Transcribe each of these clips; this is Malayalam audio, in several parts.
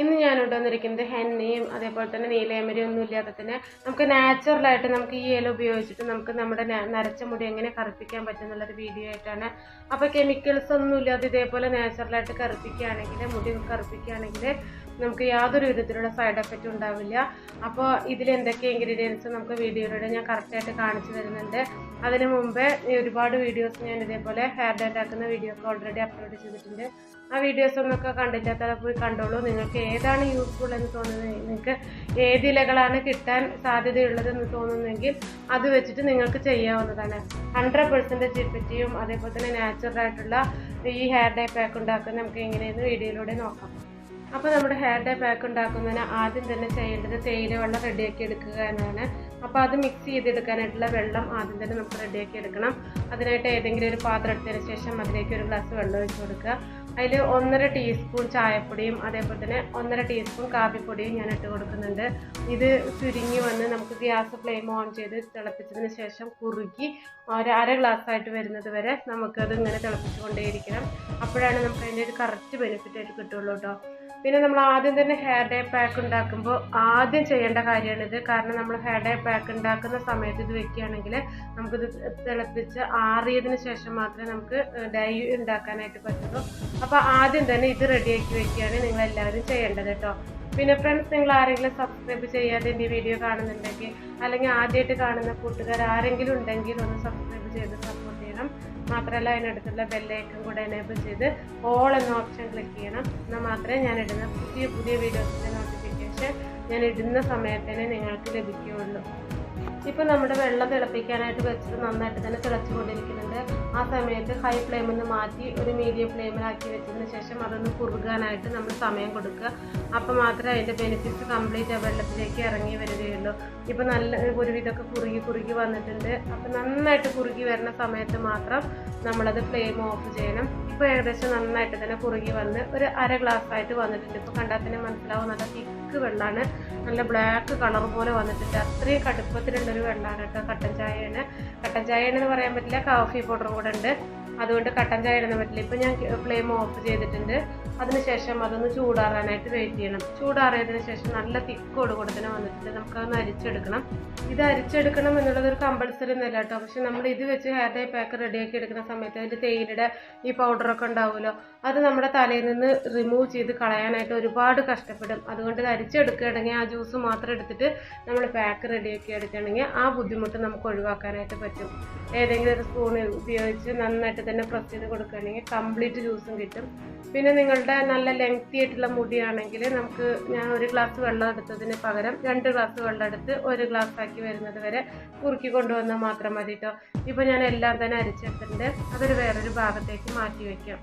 ഇന്ന് ഞാൻ കൊണ്ടുവന്നിരിക്കുന്നത് ഹെന്നയും അതേപോലെ തന്നെ നീലയമരിയും ഒന്നും ഇല്ലാതെ തന്നെ നമുക്ക് നാച്ചുറലായിട്ട് നമുക്ക് ഈ ഇല ഉപയോഗിച്ചിട്ട് നമുക്ക് നമ്മുടെ നരച്ച മുടി എങ്ങനെ കറുപ്പിക്കാൻ പറ്റും എന്നുള്ളൊരു വീഡിയോ ആയിട്ടാണ്. അപ്പോൾ കെമിക്കൽസ് ഒന്നും ഇല്ലാതെ ഇതേപോലെ നാച്ചുറലായിട്ട് കറുപ്പിക്കുകയാണെങ്കിൽ മുടി കറുപ്പിക്കുകയാണെങ്കിൽ നമുക്ക് യാതൊരു വിധത്തിലുള്ള സൈഡ് എഫക്റ്റും ഉണ്ടാവില്ല. അപ്പോൾ ഇതിൽ എന്തൊക്കെ ഇൻഗ്രീഡിയൻസ് നമുക്ക് വീഡിയോയിലൂടെ ഞാൻ കറക്റ്റായിട്ട് കാണിച്ചു തരുന്നുണ്ട്. അതിന് മുമ്പേ ഒരുപാട് വീഡിയോസ് ഞാൻ ഇതേപോലെ ഹെയർ ഡേറ്റ് ആക്കുന്ന വീഡിയോ ഒക്കെ ഓൾറെഡി അപ്ലോഡ് ചെയ്തിട്ടുണ്ട്. ആ വീഡിയോസ് ഒന്നൊക്കെ കണ്ടില്ലാത്ത പോയി കണ്ടോളൂ. നിങ്ങൾക്ക് ഏതാണ് യൂസ്ഫുൾ എന്ന് തോന്നുന്നത്? നിങ്ങൾക്ക് ഏത് ഇലകളാണ് കിട്ടാൻ സാധ്യതയുള്ളത് എന്ന് തോന്നുന്നെങ്കിൽ അത് വെച്ചിട്ട് നിങ്ങൾക്ക് ചെയ്യാവുന്നതാണ്. ഹൺഡ്രഡ് പെർസെന്റേജ് ഇഫക്റ്റീവും അതേപോലെ തന്നെ നാച്ചുറൽ ആയിട്ടുള്ള ഈ ഹെയർ ഡേ പാക്ക് ഉണ്ടാക്കുന്നത് നമുക്ക് എങ്ങനെയെന്ന് വീഡിയോയിലൂടെ നോക്കാം. അപ്പോൾ നമ്മുടെ ഹെയർ ഡേ പാക്ക് ഉണ്ടാക്കുന്നതിന് ആദ്യം തന്നെ ചെയ്യേണ്ടത് തേയില വെള്ളം റെഡിയാക്കി എടുക്കുക എന്നതാണ് അപ്പോൾ അത് മിക്സ് ചെയ്തെടുക്കാനായിട്ടുള്ള വെള്ളം ആദ്യം തന്നെ നമുക്ക് റെഡിയാക്കി എടുക്കണം. അതിനായിട്ട് ഏതെങ്കിലും ഒരു പാത്രം എടുത്തതിന് ശേഷം അതിലേക്ക് ഒരു ഗ്ലാസ് വെള്ളം ഒഴിച്ച് കൊടുക്കുക. അതിൽ ഒന്നര ടീസ്പൂൺ ചായപ്പൊടിയും അതേപോലെ തന്നെ ഒന്നര ടീസ്പൂൺ കാപ്പിപ്പൊടിയും ഞാൻ ഇട്ട് കൊടുക്കുന്നുണ്ട്. ഇത് ചുരുങ്ങി വന്ന് നമുക്ക് ഗ്യാസ് ഫ്ലെയിം ഓൺ ചെയ്ത് തിളപ്പിച്ചതിന് ശേഷം കുറുക്കി ഒരു അര ഗ്ലാസ് ആയിട്ട് വരുന്നത് വരെ നമുക്കത് ഇങ്ങനെ തിളപ്പിച്ചുകൊണ്ടേയിരിക്കണം. അപ്പോഴാണ് നമുക്ക് അതിന്റെ ഒരു കറക്റ്റ് ബെനിഫിറ്റ് ആയിട്ട് കിട്ടുള്ളൂ കേട്ടോ. പിന്നെ നമ്മൾ ആദ്യം തന്നെ ഹെയർ ഡേ പാക്ക് ഉണ്ടാക്കുമ്പോൾ ആദ്യം ചെയ്യേണ്ട കാര്യമാണിത്. കാരണം നമ്മൾ ഹെയർ ഡേ പാക്ക് ഉണ്ടാക്കുന്ന സമയത്ത് ഇത് വെക്കുകയാണെങ്കിൽ നമുക്കിത് തിളപ്പിച്ച് ആറിയതിന് ശേഷം മാത്രമേ നമുക്ക് ഡൈ ഉണ്ടാക്കാനായിട്ട് പറ്റുള്ളൂ. അപ്പോൾ ആദ്യം തന്നെ ഇത് റെഡിയാക്കി വെക്കുകയാണ് നിങ്ങൾ എല്ലാവരും ചെയ്യേണ്ടത് കേട്ടോ. പിന്നെ ഫ്രണ്ട്സ് നിങ്ങൾ ആരെങ്കിലും സബ്സ്ക്രൈബ് ചെയ്യാതെ എന്റെ വീഡിയോ കാണുന്നുണ്ടെങ്കിൽ അല്ലെങ്കിൽ ആദ്യമായിട്ട് കാണുന്ന കൂട്ടുകാർ ആരെങ്കിലും ഉണ്ടെങ്കിൽ ഒന്ന് സബ്സ്ക്രൈബ് ചെയ്ത് സപ്പോർട്ട് ചെയ്യണം. മാത്രമല്ല അതിനടുത്തുള്ള ബെല്ലൈക്കൺ കൂടെ എനേബിൾ ചെയ്ത് ഓൾ എന്ന ഓപ്ഷൻ ക്ലിക്ക് ചെയ്യണം. എന്നാൽ മാത്രമേ ഞാൻ ഇടുന്ന പുതിയ പുതിയ വീഡിയോസിന്റെ നോട്ടിഫിക്കേഷൻ ഞാൻ ഇടുന്ന സമയത്തന്നെ നിങ്ങൾക്ക് ലഭിക്കുകയുള്ളൂ. ഇപ്പം നമ്മുടെ വെള്ളം തിളപ്പിക്കാനായിട്ട് വെച്ചത് നന്നായിട്ട് തന്നെ തിളച്ചുകൊണ്ടിരിക്കുന്നുണ്ട്. ആ സമയത്ത് ഹൈ ഫ്ലെയിമിൽ നിന്ന് മാറ്റി ഒരു മീഡിയം ഫ്ലെയിമിലാക്കി വെച്ചതിന് ശേഷം അതൊന്ന് കുറുകാനായിട്ട് നമ്മൾ സമയം കൊടുക്കുക. അപ്പം മാത്രമേ അതിന്റെ ബെനിഫിറ്റ്സ് കംപ്ലീറ്റ് ആ വെള്ളത്തിലേക്ക് ഇറങ്ങി വരികയുള്ളൂ. ഇപ്പം നല്ല ഒരുവിധമൊക്കെ കുറുകി കുറുകി വന്നിട്ടുണ്ട്. അപ്പം നന്നായിട്ട് കുറുകി വരുന്ന സമയത്ത് മാത്രം നമ്മളത് ഫ്ലെയിം ഓഫ് ചെയ്യണം. ഇപ്പോൾ ഏകദേശം നന്നായിട്ട് തന്നെ കുറുകി വന്ന് ഒരു അര ഗ്ലാസ് ആയിട്ട് വന്നിട്ടുണ്ട്. ഇപ്പോൾ കണ്ടാൽ തന്നെ മനസ്സിലാവും നല്ല തിക്ക് വെള്ളമാണ് നല്ല ബ്ലാക്ക് കളർ പോലെ വന്നിട്ടുണ്ട്. അത്രയും കടുപ്പത്തിലുള്ളൊരു വെള്ളമാണ് കേട്ടോ കട്ടൻ ചായയാണ് കട്ടൻ ചായയാണെന്ന് പറയാൻ പറ്റില്ല കാഫി പൗഡറും കൂടെ ഉണ്ട്. അതുകൊണ്ട് കട്ടൻ ചായ ഇടാൻ പറ്റില്ല. ഇപ്പം ഞാൻ ഫ്ലെയിം ഓഫ് ചെയ്തിട്ടുണ്ട്. അതിനുശേഷം അതൊന്ന് ചൂടാറാനായിട്ട് വെയിറ്റ് ചെയ്യണം. ചൂടാറിയതിന് ശേഷം നല്ല തിക്കോട് കൂടെ തന്നെ വന്നിട്ടുണ്ട്. നമുക്കതൊന്ന് അരിച്ചെടുക്കണം. ഇത് അരിച്ചെടുക്കണം എന്നുള്ളത് ഒരു കമ്പൾസറി ഒന്നുമല്ല കേട്ടോ. പക്ഷെ നമ്മൾ ഇത് വെച്ച് ഹെയർ ഡേ പാക്ക് റെഡിയാക്കി എടുക്കുന്ന സമയത്ത് അതിൽ തേയിലയുടെ ഈ പൗഡറൊക്കെ ഉണ്ടാവുമല്ലോ അത് നമ്മുടെ തലയിൽ നിന്ന് റിമൂവ് ചെയ്ത് കളയാനായിട്ട് ഒരുപാട് കഷ്ടപ്പെടും. അതുകൊണ്ട് ഇത് അരിച്ചെടുക്കുകയാണെങ്കിൽ ആ ജ്യൂസ് മാത്രം എടുത്തിട്ട് നമ്മൾ പാക്ക് റെഡിയാക്കി എടുക്കുകയാണെങ്കിൽ ആ ബുദ്ധിമുട്ട് നമുക്ക് ഒഴിവാക്കാനായിട്ട് പറ്റും. ഏതെങ്കിലും ഒരു സ്പൂൺ ഉപയോഗിച്ച് നന്നായിട്ട് തന്നെ പ്രസ് ചെയ്ത് കൊടുക്കുകയാണെങ്കിൽ കംപ്ലീറ്റ് ജ്യൂസും കിട്ടും. പിന്നെ നിങ്ങളുടെ നല്ല ലെങ്തി ആയിട്ടുള്ള മുടിയാണെങ്കിൽ നമുക്ക് ഞാൻ ഒരു ഗ്ലാസ് വെള്ളം എടുത്തതിന് പകരം രണ്ട് ഗ്ലാസ് വെള്ളം എടുത്ത് ഒരു ഗ്ലാസ് ആക്കി വരുന്നത് വരെ കുറുക്കി കൊണ്ടുവന്നാൽ മാത്രം മതി കേട്ടോ ഇപ്പോൾ ഞാൻ എല്ലാം തന്നെ അരിച്ചെടുത്തിട്ടുണ്ട്. അതൊരു വേറൊരു ഭാഗത്തേക്ക് മാറ്റി വയ്ക്കാം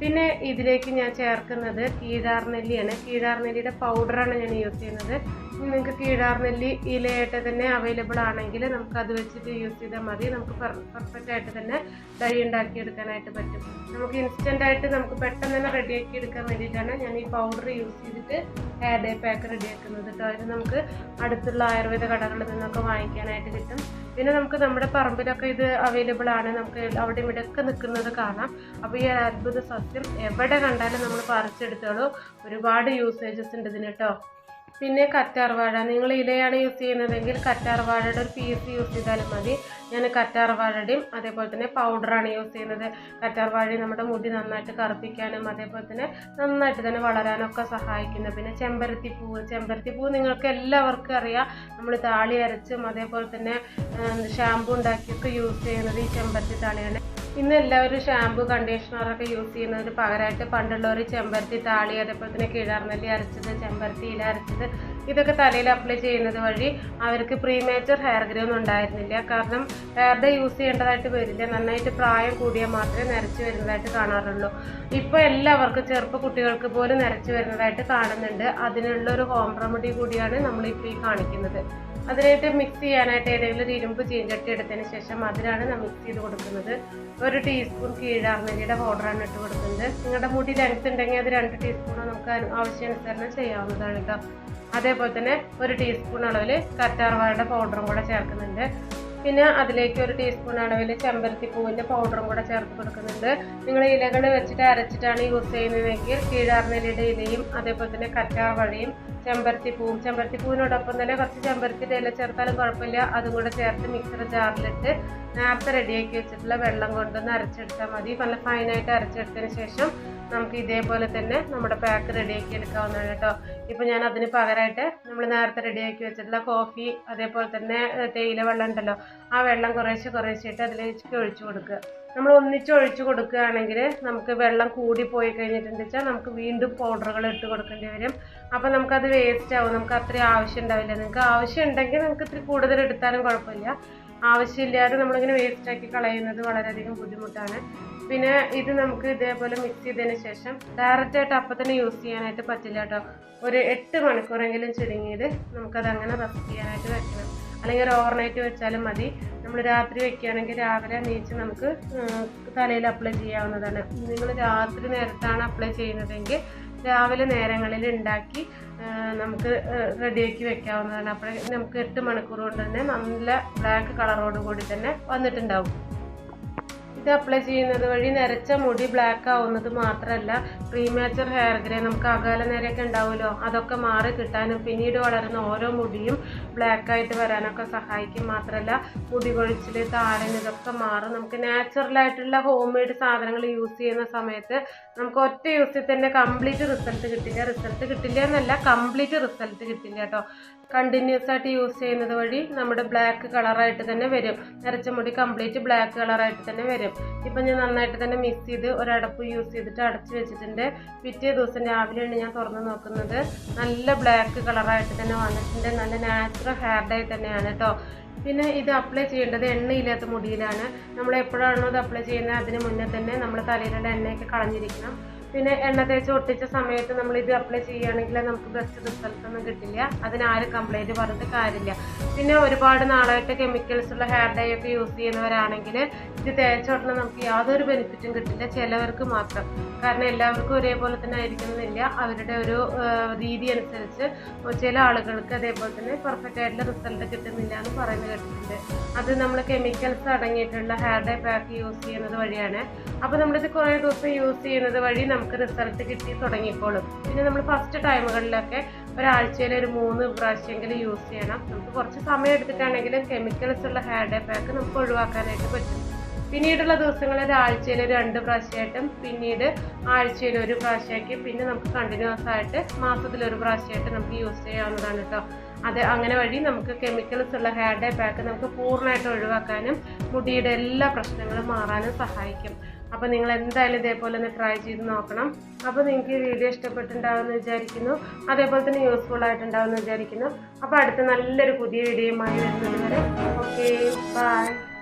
പിന്നെ ഇതിലേക്ക് ഞാൻ ചേർക്കുന്നത് കീഴാർനെല്ലിയാണ്. കീഴാർനെല്ലിയുടെ പൗഡറാണ് ഞാൻ യൂസ് ചെയ്യുന്നത്. നിങ്ങൾക്ക് കീഴാർനെല്ലി ഇലയായിട്ട് തന്നെ അവൈലബിൾ ആണെങ്കിൽ നമുക്ക് അത് വെച്ചിട്ട് യൂസ് ചെയ്താൽ മതി. നമുക്ക് പെർഫെക്റ്റ് ആയിട്ട് തന്നെ ഡൈ ഉണ്ടാക്കി എടുക്കാനായിട്ട് പറ്റും. നമുക്ക് ഇൻസ്റ്റന്റ് ആയിട്ട് നമുക്ക് പെട്ടെന്ന് തന്നെ റെഡിയാക്കി എടുക്കാൻ വേണ്ടിയിട്ടാണ് ഞാൻ ഈ പൗഡർ യൂസ് ചെയ്തിട്ട് ഹെയർ ഡേ പാക്ക് റെഡിയാക്കുന്നത് കേട്ടോ അതിന് നമുക്ക് അടുത്തുള്ള ആയുർവേദ കടകളിൽ നിന്നൊക്കെ വാങ്ങിക്കാനായിട്ട് കിട്ടും. പിന്നെ നമുക്ക് നമ്മുടെ പറമ്പിലൊക്കെ ഇത് അവൈലബിൾ ആണ്. നമുക്ക് അവിടെ ഇവിടെ ഒക്കെ നിൽക്കുന്നത് കാണാം. അപ്പോൾ ഈ അത്ഭുത സസ്യം എവിടെ കണ്ടാലും നമ്മൾ പറിച്ചെടുത്തോളൂ. ഒരുപാട് യൂസേജസ് ഉണ്ട് ഇതിന് കേട്ടോ പിന്നെ കറ്റാർവാഴ. നിങ്ങൾ ഇലയാണ് യൂസ് ചെയ്യുന്നതെങ്കിൽ കറ്റാർവാഴയുടെ ഒരു പീസ് യൂസ് ചെയ്താലും മതി. ഞാൻ കറ്റാർവാഴയുടെയും അതേപോലെ തന്നെ പൗഡറാണ് യൂസ് ചെയ്യുന്നത്. കറ്റാർവാഴ നമ്മുടെ മുടി നന്നായിട്ട് കറുപ്പിക്കാനും അതേപോലെ തന്നെ നന്നായിട്ട് തന്നെ വളരാനൊക്കെ സഹായിക്കുന്നു. പിന്നെ ചെമ്പരത്തി പൂവ് ചെമ്പരത്തി പൂവ് നിങ്ങൾക്ക് എല്ലാവർക്കും അറിയാം. നമ്മൾ താളി അരച്ചും അതേപോലെ തന്നെ ഷാമ്പു ഉണ്ടാക്കിയൊക്കെ യൂസ് ചെയ്യുന്നത് ഈ ചെമ്പരത്തി താളിയാണ്. ഇന്ന് എല്ലാവരും ഷാമ്പു കണ്ടീഷണറൊക്കെ യൂസ് ചെയ്യുന്നതിന് പകരമായിട്ട് പണ്ടുള്ളവർ ചെമ്പരത്തി താളി അതേപോലെ തന്നെ കിഴാർനെല്ലി അരച്ചത് ചെമ്പരത്തി ഇല അരച്ചത് ഇതൊക്കെ തലയിൽ അപ്ലൈ ചെയ്യുന്നത് വഴി അവർക്ക് പ്രീമേച്ചർ ഹെയർ ഗ്രോ ഒന്നും ഉണ്ടായിരുന്നില്ല. കാരണം ഹെയർ ഡേ യൂസ് ചെയ്യേണ്ടതായിട്ട് വരില്ല. നന്നായിട്ട് പ്രായം കൂടിയാൽ മാത്രമേ നരച്ച് വരുന്നതായിട്ട് കാണാറുള്ളൂ. ഇപ്പോൾ എല്ലാവർക്കും ചെറുപ്പ കുട്ടികൾക്ക് പോലും നരച്ച് വരുന്നതായിട്ട് കാണുന്നുണ്ട്. അതിനുള്ള ഒരു ഹോം റെമഡി കൂടിയാണ് നമ്മളിപ്പോൾ ഈ കാണിക്കുന്നത്. അതിനായിട്ട് മിക്സ് ചെയ്യാനായിട്ട് ഏതെങ്കിലും ഒരു ഇരുമ്പ് ചീഞ്ചട്ടി എടുത്തതിന് ശേഷം അതിനാണ് ഞാൻ മിക്സ് ചെയ്ത് കൊടുക്കുന്നത്. ഒരു ടീസ്പൂൺ കീഴാർനെല്ലിയുടെ പൗഡറാണ് ഇട്ട് കൊടുക്കുന്നത്. നിങ്ങളുടെ മുടി ലെങ്ത് ഉണ്ടെങ്കിൽ അത് രണ്ട് ടീസ്പൂൺ നമുക്ക് ആവശ്യാനുസരണം ചെയ്യാവുന്നതാണ് കേട്ടോ അതേപോലെ തന്നെ ഒരു ടീസ്പൂൺ അളവിൽ കറ്റാർവാഴയുടെ പൗഡറും കൂടെ ചേർക്കുന്നുണ്ട്. പിന്നെ അതിലേക്ക് ഒരു ടീസ്പൂൺ അളവിൽ ചെമ്പരത്തി പൂവിന്റെ പൗഡറും കൂടെ ചേർത്ത് കൊടുക്കുന്നുണ്ട്. നിങ്ങൾ ഇലകൾ വെച്ചിട്ട് അരച്ചിട്ടാണ് യൂസ് ചെയ്യുന്നതെങ്കിൽ കീഴാർനെല്ലിയുടെ ഇലയും അതേപോലെ തന്നെ കറ്റാർവഴയും ചെമ്പരത്തി പൂവും ചെമ്പരത്തി തന്നെ കുറച്ച് ചെമ്പരത്തിന്റെ ഇല ചേർത്താലും കുഴപ്പമില്ല. അതും കൂടെ ചേർത്ത് മിക്സർ ജാറിലിട്ട് നേരത്തെ റെഡിയാക്കി വെച്ചിട്ടുള്ള വെള്ളം കൊണ്ടൊന്ന് അരച്ചെടുത്താൽ മതി. നല്ല ഫൈനായിട്ട് അരച്ചെടുത്തതിന് ശേഷം നമുക്ക് ഇതേപോലെ തന്നെ നമ്മുടെ പാക്ക് റെഡിയാക്കി എടുക്കാവുന്നതാണ് കേട്ടോ. ഇപ്പം ഞാൻ അതിന് പകരമായിട്ട് നമ്മൾ നേരത്തെ റെഡിയാക്കി വെച്ചിട്ടുള്ള കോഫി അതേപോലെ തന്നെ തേയില വെള്ളം ഉണ്ടല്ലോ. ആ വെള്ളം കുറേശ്ശെ കുറേശ്ശായിട്ട് അതിലേക്ക് ഒഴിച്ചു കൊടുക്കുക. നമ്മൾ ഒന്നിച്ച് ഒഴിച്ചു കൊടുക്കുകയാണെങ്കിൽ നമുക്ക് വെള്ളം കൂടി പോയി കഴിഞ്ഞിട്ടുണ്ടെന്ന് വെച്ചാൽ നമുക്ക് വീണ്ടും പൗഡറുകൾ ഇട്ട് കൊടുക്കേണ്ടി വരും. അപ്പോൾ നമുക്കത് വേസ്റ്റ് ആവും. നമുക്ക് അത്രയും ആവശ്യം ഉണ്ടാവില്ല. നിങ്ങൾക്ക് ആവശ്യം ഉണ്ടെങ്കിൽ നമുക്ക് ഇത്തിരി കൂടുതൽ എടുത്താലും കുഴപ്പമില്ല. ആവശ്യമില്ലാതെ നമ്മളിങ്ങനെ വേസ്റ്റ് ആക്കി കളയുന്നത് വളരെയധികം ബുദ്ധിമുട്ടാണ്. പിന്നെ ഇത് നമുക്ക് ഇതേപോലെ മിക്സ് ചെയ്തതിന് ശേഷം ഡയറക്റ്റ് ആയിട്ട് അപ്പം തന്നെ യൂസ് ചെയ്യാനായിട്ട് പറ്റില്ല കേട്ടോ. ഒരു എട്ട് മണിക്കൂറെങ്കിലും ചുരുങ്ങിയത് നമുക്കത് അങ്ങനെ റെസ്റ്റ് ചെയ്യാനായിട്ട് വെക്കണം അല്ലെങ്കിൽ ഒരു ഓവർനൈറ്റ് വെച്ചാലും മതി. നമ്മൾ രാത്രി വെക്കുകയാണെങ്കിൽ രാവിലെ നീച്ച് നമുക്ക് തലയിൽ അപ്ലൈ ചെയ്യാവുന്നതാണ്. നിങ്ങൾ രാത്രി നേരത്താണ് അപ്ലൈ ചെയ്യുന്നതെങ്കിൽ രാവിലെ നേരങ്ങളിൽ ഉണ്ടാക്കി നമുക്ക് റെഡിയാക്കി വെക്കാവുന്നതാണ്. അപ്പോൾ നമുക്ക് എട്ട് മണിക്കൂർ കൊണ്ട് തന്നെ നല്ല ബ്ലാക്ക് കളറോട് കൂടി തന്നെ വന്നിട്ടുണ്ടാവും. ഇത് അപ്ലൈ ചെയ്യുന്നത് വഴി നരച്ച മുടി ബ്ലാക്ക് ആവുന്നത് മാത്രമല്ല പ്രീമാച്ചർ ഹെയർ ഗ്രേ നമുക്ക് അകാല നേരെയൊക്കെ ഉണ്ടാവുമല്ലോ. അതൊക്കെ മാറി കിട്ടാനും പിന്നീട് വളരുന്ന ഓരോ മുടിയും ബ്ലാക്ക് ആയിട്ട് വരാനൊക്കെ സഹായിക്കും. മാത്രമല്ല മുടി കൊഴിച്ചിൽ താഴെ ഇതൊക്കെ മാറും. നമുക്ക് നാച്ചുറലായിട്ടുള്ള ഹോം മെയ്ഡ് സാധനങ്ങൾ യൂസ് ചെയ്യുന്ന സമയത്ത് നമുക്ക് ഒറ്റ യൂസിൽ തന്നെ കംപ്ലീറ്റ് റിസൾട്ട് കിട്ടില്ല. റിസൾട്ട് കിട്ടില്ല എന്നല്ല കംപ്ലീറ്റ് റിസൾട്ട് കിട്ടില്ല കേട്ടോ. കണ്ടിന്യൂസ് ആയിട്ട് യൂസ് ചെയ്യുന്നത് വഴി നമ്മുടെ ബ്ലാക്ക് കളറായിട്ട് തന്നെ വരും. നരച്ച മുടി കംപ്ലീറ്റ് ബ്ലാക്ക് കളറായിട്ട് തന്നെ വരും. ഇപ്പം ഞാൻ നന്നായിട്ട് തന്നെ മിക്സ് ചെയ്ത് ഒരടപ്പ് യൂസ് ചെയ്തിട്ട് അടച്ച് വെച്ചിട്ടുണ്ട്. പിറ്റേ ദിവസം രാവിലെയാണ് ഞാൻ തുറന്ന് നോക്കുന്നത്. നല്ല ബ്ലാക്ക് കളറായിട്ട് തന്നെ വന്നിട്ടുണ്ട്. നല്ല നാച്ചുറൽ ഹെയർ ഡൈ തന്നെയാണ് കേട്ടോ പിന്നെ ഇത് അപ്ലൈ ചെയ്യേണ്ടത് എണ്ണയില്ലാത്ത മുടിയിലാണ്. നമ്മൾ എപ്പോഴാണോ ഇത് അപ്ലൈ ചെയ്യുന്നത് അതിന് മുന്നേ തന്നെ നമ്മൾ തലയിലുള്ള എണ്ണയൊക്കെ കളഞ്ഞിരിക്കണം. പിന്നെ എണ്ണ തേച്ച് ഒട്ടിച്ച സമയത്ത് നമ്മൾ ഇത് അപ്ലൈ ചെയ്യുകയാണെങ്കിൽ നമുക്ക് ബെസ്റ്റ് റിസൾട്ട് ഒന്നും കിട്ടില്ല. അതിന് ആരും കംപ്ലൈന്റ് പറഞ്ഞിട്ട് കാര്യമില്ല. പിന്നെ ഒരുപാട് നാളായിട്ട് കെമിക്കൽസ് ഉള്ള ഹെയർ ഡൈ ഒക്കെ യൂസ് ചെയ്യുന്നവരാണെങ്കിൽ ഇത് തേച്ച ഉടനെ നമുക്ക് യാതൊരു ബെനിഫിറ്റും കിട്ടില്ല. ചിലവർക്ക് മാത്രം. കാരണം എല്ലാവർക്കും ഒരേപോലെ തന്നെ ആയിരിക്കണമെന്നില്ല. അവരുടെ ഒരു രീതി അനുസരിച്ച് ചില ആളുകൾക്ക് അതേപോലെ തന്നെ പെർഫെക്റ്റ് ആയിട്ടുള്ള റിസൾട്ട് കിട്ടുന്നില്ല എന്ന് പറയുന്നത് കേട്ടിട്ടുണ്ട്. അത് നമ്മൾ കെമിക്കൽസ് അടങ്ങിയിട്ടുള്ള ഹെയർ ഡൈ പാക്ക് യൂസ് ചെയ്യുന്നത് വഴിയാണ്. അപ്പോൾ നമ്മളിത് കുറേ ദിവസം യൂസ് ചെയ്യുന്നത് വഴി നമുക്ക് റിസൾട്ട് കിട്ടി തുടങ്ങിക്കോളും. പിന്നെ നമ്മൾ ഫസ്റ്റ് ടൈമുകളിലൊക്കെ ഒരാഴ്ചയിൽ ഒരു മൂന്ന് പ്രാവശ്യമെങ്കിലും യൂസ് ചെയ്യണം. നമുക്ക് കുറച്ച് സമയം എടുത്തിട്ടാണെങ്കിൽ കെമിക്കൽസ് ഉള്ള ഹെയർ ഡേ പാക്ക് നമുക്ക് ഒഴിവാക്കാനായിട്ട് പറ്റും. പിന്നീടുള്ള ദിവസങ്ങളിൽ ഒരാഴ്ചയിൽ രണ്ട് പ്രാവശ്യമായിട്ടും പിന്നീട് ആഴ്ചയിൽ ഒരു പ്രാവശ്യമാക്കി പിന്നെ നമുക്ക് കണ്ടിന്യൂസ് ആയിട്ട് മാസത്തിൽ ഒരു പ്രാവശ്യമായിട്ട് നമുക്ക് യൂസ് ചെയ്യാവുന്നതാണ് കേട്ടോ അത് അങ്ങനെ വഴി നമുക്ക് കെമിക്കൽസ് ഉള്ള ഹെയർ ഡേ പാക്ക് നമുക്ക് പൂർണമായിട്ട് ഒഴിവാക്കാനും മുടിയുടെ എല്ലാ പ്രശ്നങ്ങളും മാറാനും സഹായിക്കും. അപ്പോൾ നിങ്ങൾ എന്തായാലും ഇതേപോലെ ഒന്ന് ട്രൈ ചെയ്ത് നോക്കണം. അപ്പോൾ നിങ്ങൾക്ക് ഈ വീഡിയോ ഇഷ്ടപ്പെട്ടിട്ടുണ്ടാവുമെന്ന് വിചാരിക്കുന്നു. അതേപോലെ തന്നെ യൂസ്ഫുൾ ആയിട്ടുണ്ടാവുമെന്ന് വിചാരിക്കുന്നു. അപ്പോൾ അടുത്ത നല്ലൊരു പുതിയ വീഡിയോയുമായി വരുന്നത് വരെ ഓക്കെ ബൈ